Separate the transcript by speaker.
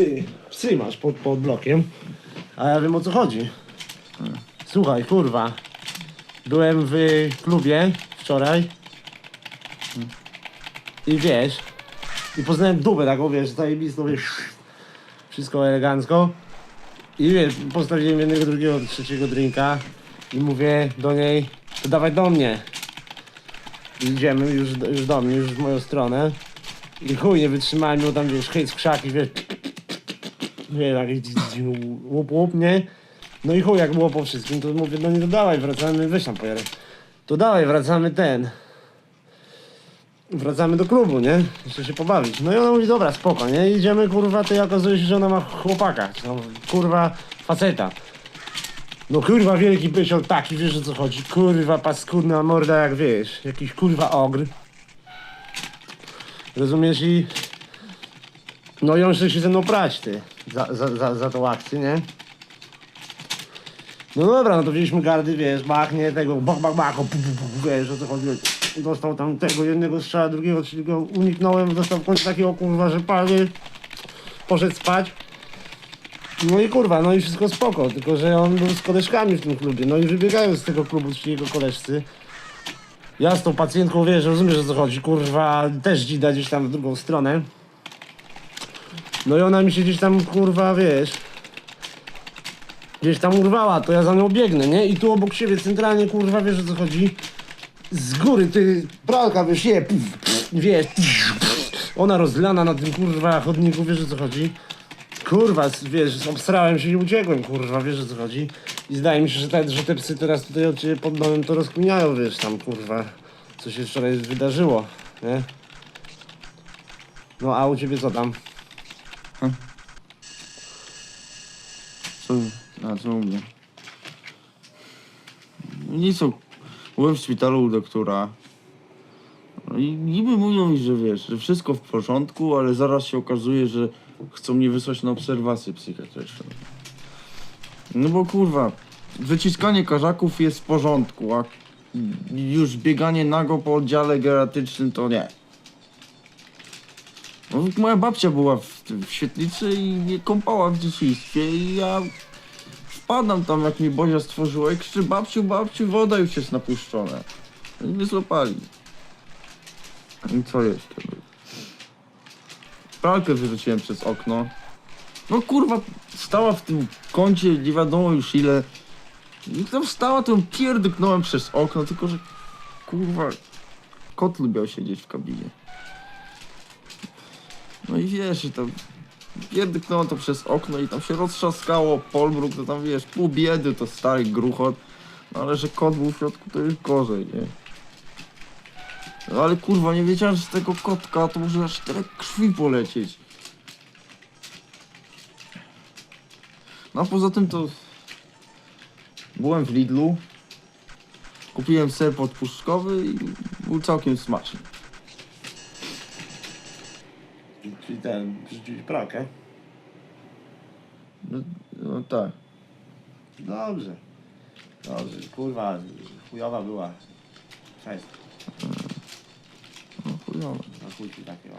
Speaker 1: ty, psy masz pod, pod blokiem, a ja wiem o co chodzi. Słuchaj, kurwa, byłem w klubie wczoraj i wiesz, i poznałem dubę taką, wiesz, zajebistą, wiesz, wszystko elegancko. I wiesz, postawiłem jednego, drugiego, trzeciego drinka i mówię do niej, to dawaj do mnie. Idziemy już, już do mnie, już w moją stronę. I chuj, nie wytrzymałem, miał tam, wiesz, hejt z krzaki, wiesz, wiesz, jakiś łup, łup, nie? No i chuj, jak było po wszystkim, to mówię, no nie, to dawaj, wracamy, weź tam pojarę. To dawaj, wracamy ten. Wracamy do klubu, nie? Jeszcze się pobawić. No i ona mówi, dobra, spoko, nie? Idziemy, kurwa, to okazuje się, że ona ma chłopaka. tam, kurwa, faceta. No kurwa, wielki pysiol taki, wiesz o co chodzi. Kurwa, paskudna morda, jak wiesz, jakiś kurwa ogr. Rozumiesz i... No i on chce się ze mną prać, ty. Za, za, za, za tą akcję, nie? No dobra, no to wzięliśmy gardy, wiesz, machnie tego, bach, bach, bach, o, pu, pu, pu, wiesz, o co chodzi. Dostał tam tego jednego strzała, drugiego, trzeciego, uniknąłem, dostał w końcu takiego kurwa, że panie poszedł spać. No i kurwa, no i wszystko spoko, tylko że on był z koleżkami w tym klubie, no i wybiegają z tego klubu ci jego koleżcy. Ja z tą pacjentką, wiesz, rozumiesz o co chodzi, kurwa, też dzida gdzieś tam w drugą stronę. No i ona mi się gdzieś tam, kurwa, wiesz, gdzieś tam urwała, to ja za nią biegnę, nie? I tu obok siebie centralnie, kurwa, wiesz o co chodzi? Z góry, ty, pralka, wiesz, je, puf, puf, wiesz, puf, ona rozlana na tym, kurwa, chodniku, wiesz o co chodzi? Kurwa, wiesz, obstrałem się i uciekłem, kurwa, wiesz o co chodzi? I zdaje mi się, że te, że te psy teraz tutaj od ciebie pod domem to rozkminiają, wiesz, tam, kurwa, co się wczoraj wydarzyło, nie? No, a u ciebie co tam?
Speaker 2: Co? A co mówię? Nic, co- byłem w szpitalu u doktora. No i niby mówią mi, że wiesz, że wszystko w porządku, ale zaraz się okazuje, że chcą mnie wysłać na obserwację psychiatryczną. No bo kurwa, wyciskanie karzaków jest w porządku, a już bieganie nago po oddziale geriatrycznym to nie. No, moja babcia była w, w świetlicy i mnie kąpała w dzieciństwie i ja wpadam tam jak mi Bozia stworzyła i krzyczę babciu, babciu, woda już jest napuszczona. No I mnie złapali. I co jeszcze? Pralkę wyrzuciłem przez okno. No kurwa, stała w tym kącie, nie wiadomo już ile. I tam stała, to pierdyknąłem przez okno, tylko że kurwa, kot lubiał siedzieć w kabinie. No i wiesz, i tam pierdyknęło to przez okno i tam się roztrzaskało polbruk, to tam wiesz, pół biedy to stary gruchot. No ale że kot był w środku to już gorzej, nie? No ale kurwa, nie wiedziałem, że z tego kotka to może aż tyle krwi polecieć. No a poza tym to... Byłem w Lidlu. Kupiłem ser podpuszczkowy i był całkiem smaczny.
Speaker 1: Czyli ten, wrzucić pralkę?
Speaker 2: No, no tak.
Speaker 1: Dobrze. Dobrze, kurwa, chujowa była. Cześć,
Speaker 2: No chujowo.
Speaker 1: na chuj ci takie o.